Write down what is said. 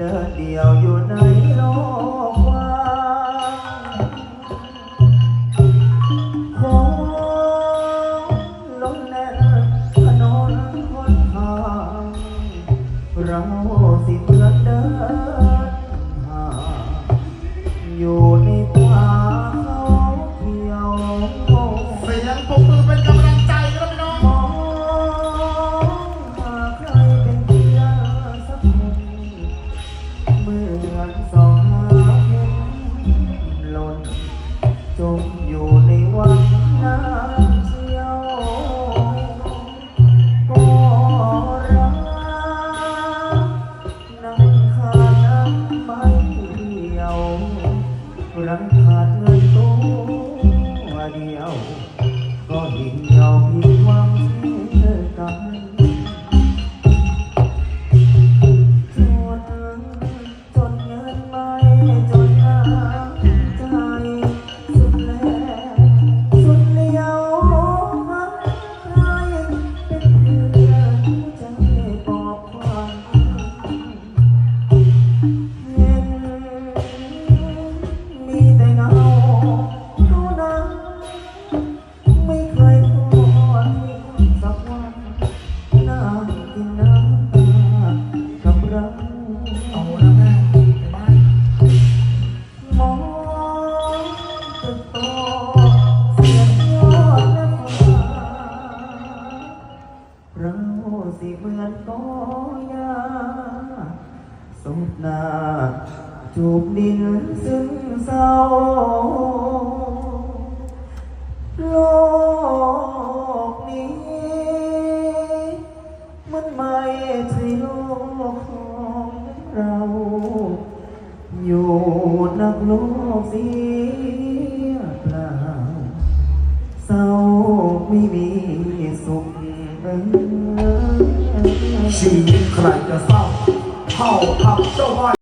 เดียวอยู่ในโลกว่างของล้นแน่ถนนคนทางเราสิเพื่อนเดินหาอยู่ในป่า รังขาดเงินตัวเดียว ก็ดี เหมือนก้อยาสมหน้าจูบดินซึ่งเศร้าโลกนี้ มันไม่ใช่โลกของเรา อยู่นักโลกเสียเปล่าเศร้าไม่มีสุขเออ ชีวิตใครจะเศร้าเท่ากับเจ้าบ้า